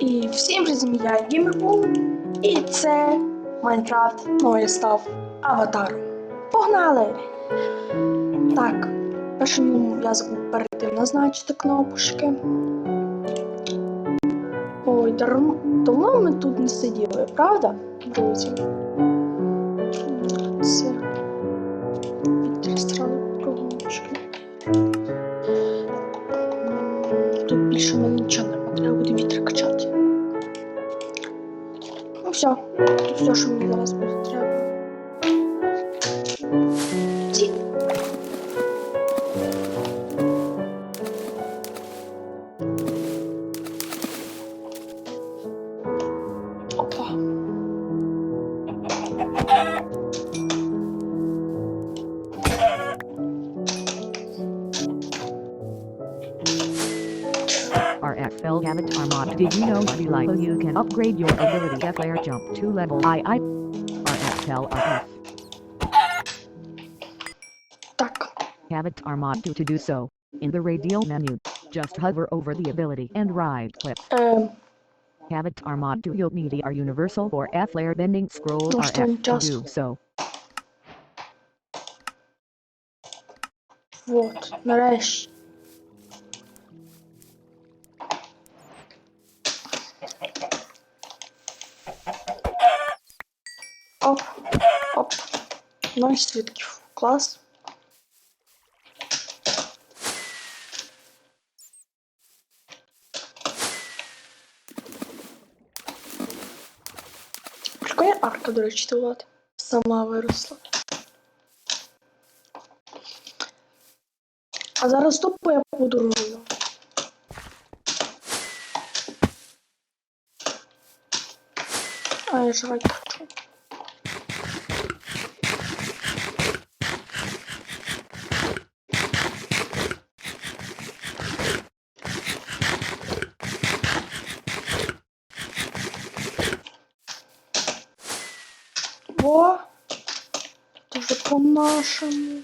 І всім привіт, я Гімербул. І це Майнкрафт, ну став аватаром. Погнали! Так, першим я забув перед тим назначити кнопочки. Ой, давно ми тут не сиділи, правда, друзі? Це підтристрали все, тут все, що мені зараз буде Did you know below you can upgrade your ability F air jump to level II? RFL RF. Так. Gamut Armada to do so. In the radial menu, just hover over the ability and right click. Ем, Gamut Armada you'll need are universal or F layer bending scroll Ну, что RF to just- do so. вот, нарешті. Оп, оп. Ноль свитків. Клас. Прикольна арка, до речі, тут. Сама виросла. А зараз тупо я подорожую. А я жрать хочу. Во! тоже по-нашему.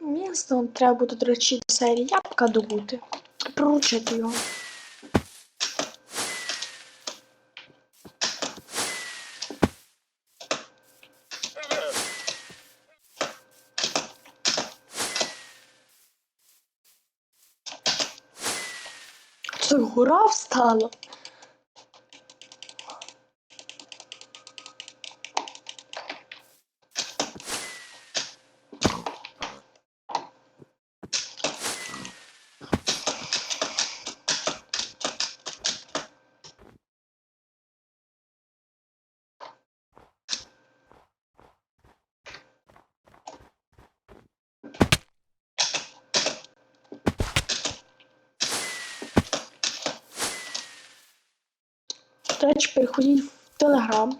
Місто треба буде, до речі, серії ябка добути. Проручити його. Це гора встала. До речі, переходіть в Телеграм.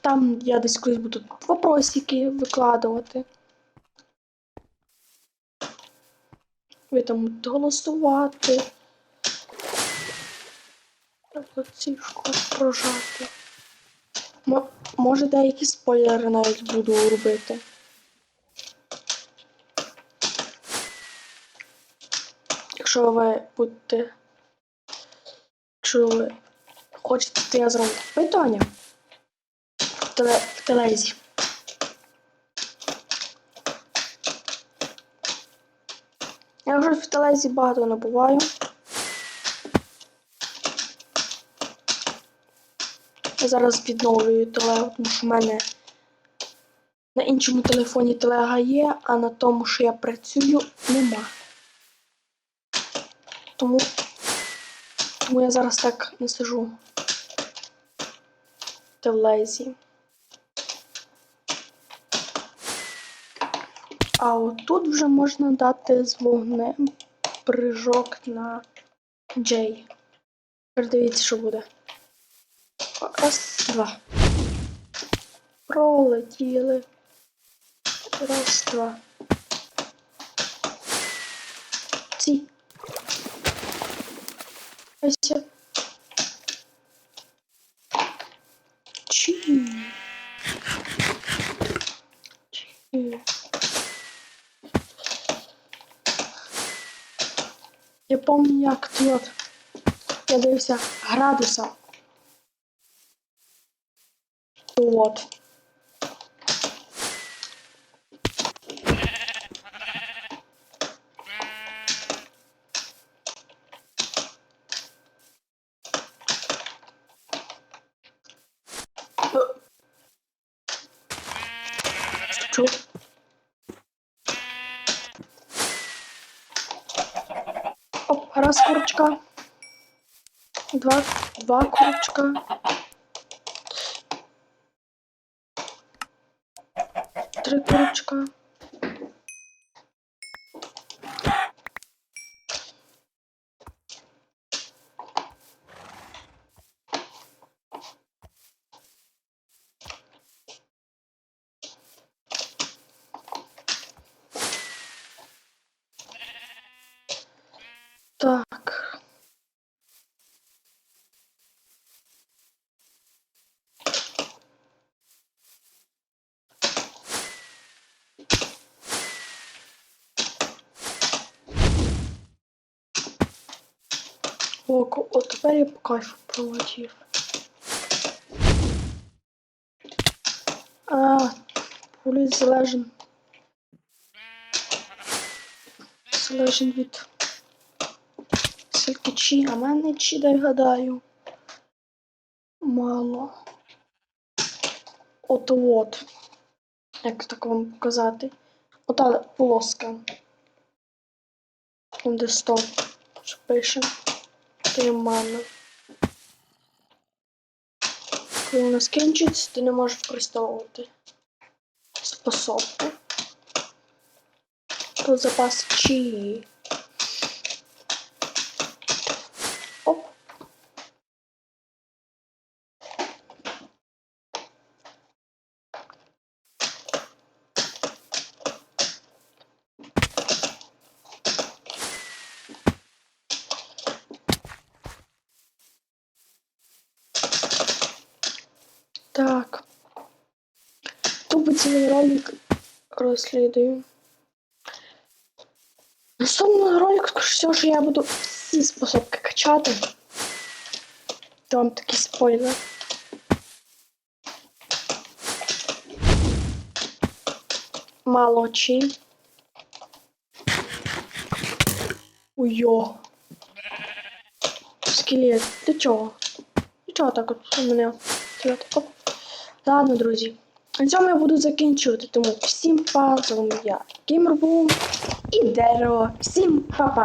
Там я десь колись буду вопросики викладувати. Ви там будете голосувати. Треба прожати. Мо- може деякі спойлери навіть буду робити. Якщо ви будете Ви хочете, я зроблю питання в, теле, в телезі. Я вже в телезі багато не буваю. Я зараз відновлюю телегу, тому що в мене на іншому телефоні телега є, а на тому, що я працюю, нема. Тому тому я зараз так не сижу. в Телезі. А от тут вже можна дати з вогнем прыжок на J. Тепер дивіться, що буде. Раз, два. Пролетіли. Раз, два. Ось. Чи. Я пам'ятаю, як тут я дивився градуса. От. Раз курочка. Два, два курочка. Три курочка. Так. О, ко- от тепер я по кайфу пролетів. А, політ залежен. Залежен від скільки чи, а мене чи, дай гадаю. Мало. От от. Як так вам показати? Ота полоска. Там де 100. Що пише. Є мана. Коли вона скінчиться, ти не можеш використовувати способку. Тут запас чи. Так. Тупо цілий ролик розслідую. Наступний ролик, скоріше всього, що я буду всі способки качати. То вам такий спойлер. Мало очей. Уйо. Скелет. Ти чого? Ти чого так от у мене? Скелет. Оп. Ладно, друзі. На цьому я буду закінчувати. Тому всім па, вами я, Геймербум і дерево. Всім па-па!